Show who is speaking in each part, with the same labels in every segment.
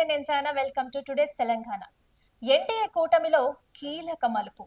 Speaker 1: నమస్తే నేను Sana welcome to today's Telangana. NDA కూటమిలో కీలక మలుపు.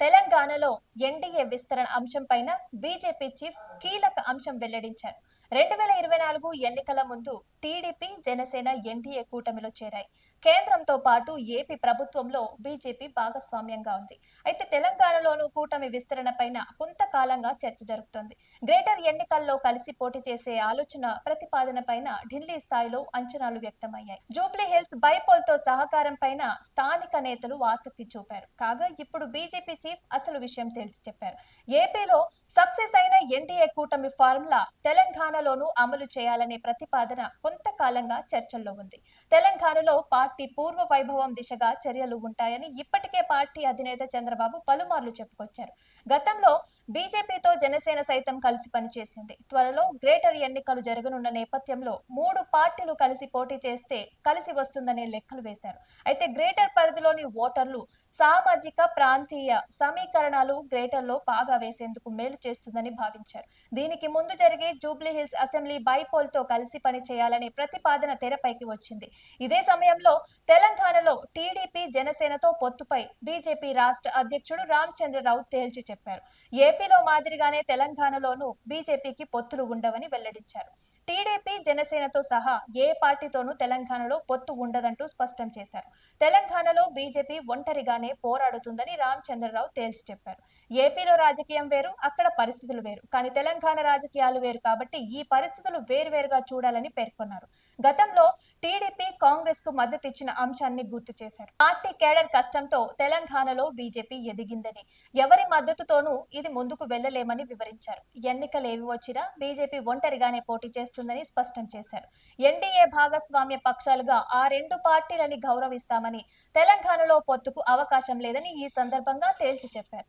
Speaker 1: తెలంగాణలో ఎన్డీఏ విస్తరణ అంశం పైన బీజేపీ చీఫ్ కీలక అంశం వెల్లడించారు. రెండు వేల ఇరవై నాలుగు ఎన్నికల ముందు టీడీపీ జనసేన ఎన్డీఏ కూటమిలో చేరాయి. కేంద్రంతో పాటు ఏపీ ప్రభుత్వంలో బీజేపీ భాగస్వామ్యంగా ఉంది. అయితే తెలంగాణలోనూ కూటమి విస్తరణ పైన కొంతకాలంగా చర్చ జరుగుతోంది గ్రేటర్ ఎన్నికల్లో కలిసి పోటీ చేసే ఆలోచన ప్రతిపాదన పైన ఢిల్లీ స్థాయిలో అంచనాలు వ్యక్తమయ్యాయి. జూబ్లీ హిల్స్ బైపోల్తో సహకారం పైన స్థానిక నేతలు ఆసక్తి చూపారు. కాగా ఇప్పుడు బీజేపీ చీఫ్ అసలు విషయం తేల్చి చెప్పారు. ఏపీలో సక్సెస్ అయిన ఎన్డీఏ కూటమి ఫార్ములా తెలంగాణలోనూ అమలు చేయాలనే ప్రతిపాదన కొంతకాలంగా చర్చల్లో ఉంది. తెలంగాణలో పార్టీ పూర్వ వైభవం దిశగా చర్యలు ఉంటాయని ఇప్పటికే పార్టీ అధినేత చంద్రబాబు పలుమార్లు చెప్పుకొచ్చారు. గతంలో బీజేపీతో జనసేన సైతం కలిసి పనిచేసింది. త్వరలో గ్రేటర్ ఎన్నికలు జరగనున్న నేపథ్యంలో మూడు పార్టీలు కలిసి పోటీ చేస్తే కలిసి వస్తుందనే లెక్కలు వేశారు. అయితే గ్రేటర్ పరిధిలోని ఓటర్లు సామాజిక ప్రాంతీయ సమీకరణాలు గ్రేటర్లో బాగా పాగా వేసేందుకు మేలు చేస్తుందని భావించారు. దీనికి ముందు జరిగే జూబ్లీ హిల్స్ అసెంబ్లీ బైపోల్తో కలిసి పని చేయాలనే ప్రతిపాదన తెరపైకి వచ్చింది. ఇదే సమయంలో తెలంగాణలో టీడీపీ జనసేనతో పొత్తుపై బీజేపీ రాష్ట్ర అధ్యక్షుడు రామచంద్రరావు తేల్చి చెప్పారు. ఏపీలో మాదిరిగానే తెలంగాణలోనూ బీజేపీకి పొత్తులు ఉండవని వెల్లడించారు. టీడీపీ జనసేనతో సహా ఏ పార్టీతోనూ తెలంగాణలో పొత్తు ఉండదంటూ స్పష్టం చేశారు. తెలంగాణలో బీజేపీ ఒంటరిగానే పోరాడుతుందని రామచంద్రరావు తేల్చి చెప్పారు. ఏపీలో రాజకీయం వేరు అక్కడ పరిస్థితులు వేరు. కానీ తెలంగాణ రాజకీయాలు వేరు కాబట్టి ఈ పరిస్థితులు వేరువేరుగా చూడాలని పేర్కొన్నారు. గతంలో టీడీపీ కాంగ్రెస్కు మద్దతు ఇచ్చిన అంశాన్ని గుర్తు చేశారు. పార్టీ కేడర్ కష్టంతో తెలంగాణలో బీజేపీ ఎదిగిందని ఎవరి మద్దతుతోనూ ఇది ముందుకు వెళ్ళలేమని వివరించారు. ఎన్నికలు ఏవి వచ్చినా బీజేపీ ఒంటరిగానే పోటీ చేస్తుందని స్పష్టం చేశారు. ఎన్డీఏ భాగస్వామ్య పక్షాలుగా ఆ రెండు పార్టీలని గౌరవిస్తామని తెలంగాణలో పొత్తుకు అవకాశం లేదని ఈ సందర్భంగా తేల్చి చెప్పారు.